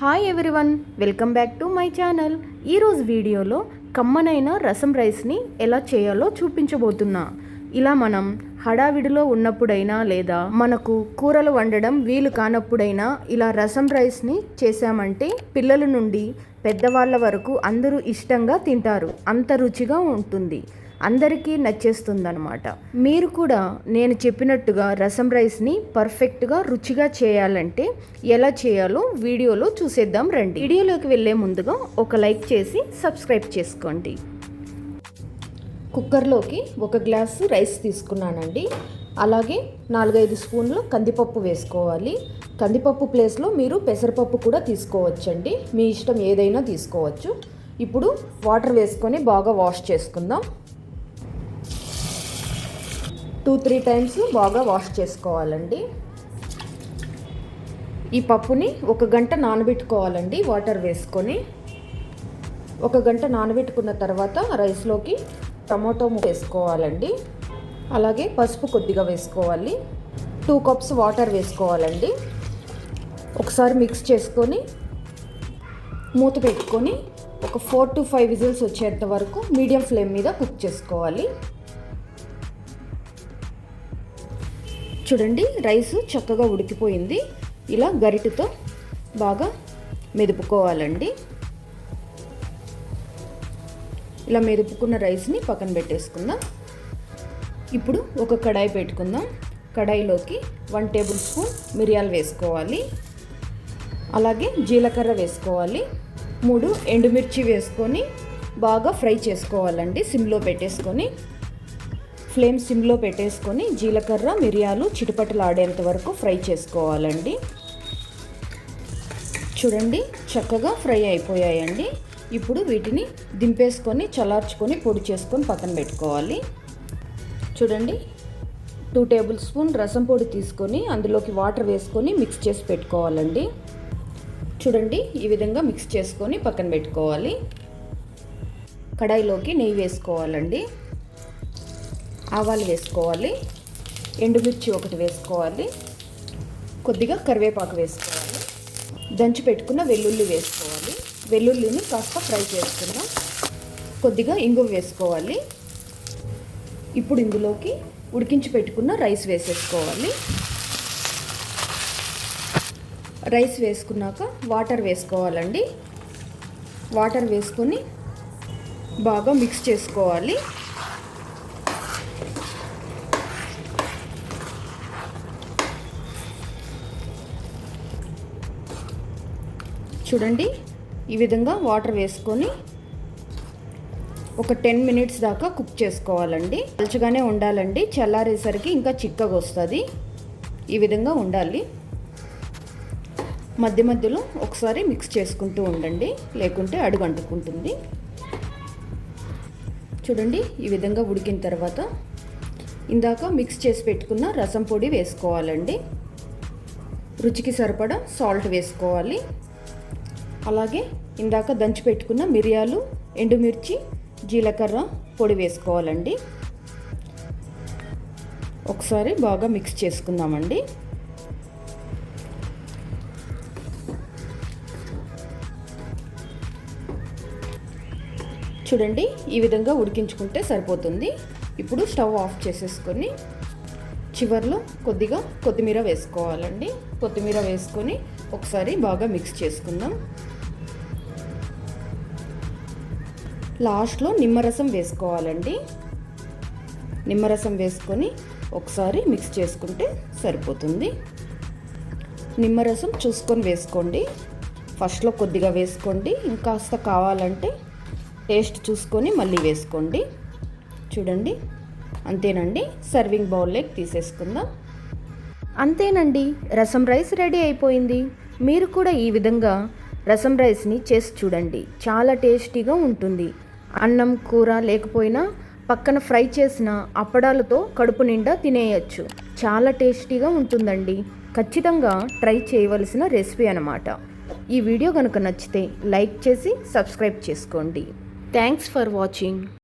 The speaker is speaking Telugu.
Hi everyone welcome back to my channel ఈరోజు వీడియోలో కమ్మనైన రసం రైస్ని ఎలా చేయాలో చూపించబోతున్నా. ఇలా మనం హడావిడిలో ఉన్నప్పుడైనా లేదా మనకు కూరలు వండడం వీలు కానప్పుడైనా ఇలా రసం రైస్ని చేశామంటే పిల్లల నుండి పెద్దవాళ్ళ వరకు అందరూ ఇష్టంగా తింటారు. అంత రుచిగా ఉంటుంది. అందరికీ నచ్చేస్తుందనమాట మీరు కూడా నేను చెప్పినట్టుగా రసం రైస్ని పర్ఫెక్ట్గా రుచిగా చేయాలంటే ఎలా చేయాలో వీడియోలో చూసేద్దాం రండి. వీడియోలోకి వెళ్ళే ముందుగా ఒక లైక్ చేసి సబ్స్క్రైబ్ చేసుకోండి. కుక్కర్లోకి ఒక గ్లాసు రైస్ తీసుకున్నానండి. అలాగే నాలుగైదు స్పూన్లు కందిపప్పు వేసుకోవాలి. కందిపప్పు ప్లేస్లో మీరు పెసరపప్పు కూడా తీసుకోవచ్చండి. మీ ఇష్టం ఏదైనా తీసుకోవచ్చు. ఇప్పుడు వాటర్ వేసుకొని బాగా వాష్ చేసుకుందాం. టూ త్రీ టైమ్స్ బాగా వాష్ చేసుకోవాలండి. ఈ పప్పుని ఒక గంట నానబెట్టుకోవాలండి వాటర్ వేసుకొని. ఒక గంట నానబెట్టుకున్న తర్వాత రైస్లోకి టమాటో వేసుకోవాలండి. అలాగే పసుపు కొద్దిగా వేసుకోవాలి. టూ కప్స్ వాటర్ వేసుకోవాలండి. ఒకసారి మిక్స్ చేసుకొని మూత పెట్టుకొని ఒక ఫోర్ టు ఫైవ్ విజిల్స్ వచ్చేంత వరకు మీడియం ఫ్లేమ్ మీద కుక్ చేసుకోవాలి. చూడండి రైస్ చక్కగా ఉడికిపోయింది. ఇలా గరిటెతో బాగా మెదుపుకోవాలండి. ఇలా మెదుపుకున్న రైస్ని పక్కన పెట్టేసుకుందాం. ఇప్పుడు ఒక కడాయి పెట్టుకుందాం. కడాయిలోకి వన్ టేబుల్ స్పూన్ మిరియాలు వేసుకోవాలి. అలాగే జీలకర్ర వేసుకోవాలి. మూడు ఎండుమిర్చి వేసుకొని బాగా ఫ్రై చేసుకోవాలండి సిమ్లో పెట్టేసుకొని. ఫ్లేమ్ సిమ్లో పెట్టేసుకొని జీలకర్ర మిరియాలు చిటిపటలాడేంత వరకు ఫ్రై చేసుకోవాలండి. చూడండి చక్కగా ఫ్రై అయిపోయాయండి. ఇప్పుడు వీటిని దింపేసుకొని చల్లార్చుకొని పొడి చేసుకొని పక్కన పెట్టుకోవాలి. చూడండి టూ టేబుల్ స్పూన్ రసం పొడి తీసుకొని అందులోకి వాటర్ వేసుకొని మిక్స్ చేసి పెట్టుకోవాలండి. చూడండి ఈ విధంగా మిక్స్ చేసుకొని పక్కన పెట్టుకోవాలి. కడాయిలోకి నెయ్యి వేసుకోవాలండి. ఆవాలు వేసుకోవాలి ఎండుమిర్చి ఒకటి వేసుకోవాలి కొద్దిగా కరివేపాకు వేసుకోవాలి దంచి పెట్టుకున్న వెల్లుల్లి వేసుకోవాలి. వెల్లుల్లిని కాస్త ఫ్రై చేసుకుందాం. కొద్దిగా ఇంగువ వేసుకోవాలి. ఇప్పుడు ఇందులోకి ఉడికించి పెట్టుకున్న రైస్ వేసేసుకోవాలి. రైస్ వేసుకున్నాక వాటర్ వేసుకోవాలండి. వాటర్ వేసుకొని బాగా మిక్స్ చేసుకోవాలి. చూడండి. ఈ విధంగా వాటర్ వేసుకొని ఒక టెన్ మినిట్స్ దాకా కుక్ చేసుకోవాలండి. పలుచగానే ఉండాలండి. చల్లారేసరికి ఇంకా చిక్కగా వస్తుంది. ఈ విధంగా ఉండాలి. మధ్య మధ్యలో ఒకసారి మిక్స్ చేసుకుంటూ ఉండండి. లేకుంటే అడుగు అంటుకుంటుంది చూడండి ఈ విధంగా ఉడికిన తర్వాత ఇందాక మిక్స్ చేసి పెట్టుకున్న రసం పొడి వేసుకోవాలండి. రుచికి సరిపడా సాల్ట్ వేసుకోవాలి. అలాగే ఇందాక దంచి పెట్టుకున్న మిరియాలు ఎండుమిర్చి జీలకర్ర పొడి వేసుకోవాలండి. ఒకసారి బాగా మిక్స్ చేసుకుందామండి. చూడండి ఈ విధంగా ఉడికించుకుంటే సరిపోతుంది. ఇప్పుడు స్టవ్ ఆఫ్ చేసేసుకొని చివరిలో కొద్దిగా కొత్తిమీర వేసుకోవాలండి. కొత్తిమీర వేసుకొని ఒకసారి బాగా మిక్స్ చేసుకుందాం. లాస్ట్లో నిమ్మరసం వేసుకోవాలండి. నిమ్మరసం వేసుకొని ఒకసారి మిక్స్ చేసుకుంటే సరిపోతుంది. నిమ్మరసం చూసుకొని వేసుకోండి. ఫస్ట్లో కొద్దిగా వేసుకోండి. ఇంకాస్త కావాలంటే టేస్ట్ చూసుకొని మళ్ళీ వేసుకోండి. చూడండి. అంతేనండి. సర్వింగ్ బౌల్లోకి తీసేసుకుందాం. అంతేనండి. రసం రైస్ రెడీ అయిపోయింది. మీరు కూడా ఈ విధంగా రసం రైస్ని చేసి చూడండి. చాలా టేస్టీగా ఉంటుంది. అన్నం కూర లేకపోయినా పక్కన ఫ్రై చేసిన అప్పడాలతో కడుపు నిండా తినేయచ్చు. చాలా టేస్టీగా ఉంటుందండి. ఖచ్చితంగా ట్రై చేయవలసిన రెసిపీ అనమాట ఈ వీడియో కనుక నచ్చితే లైక్ చేసి సబ్స్క్రైబ్ చేసుకోండి. Thanks for watching.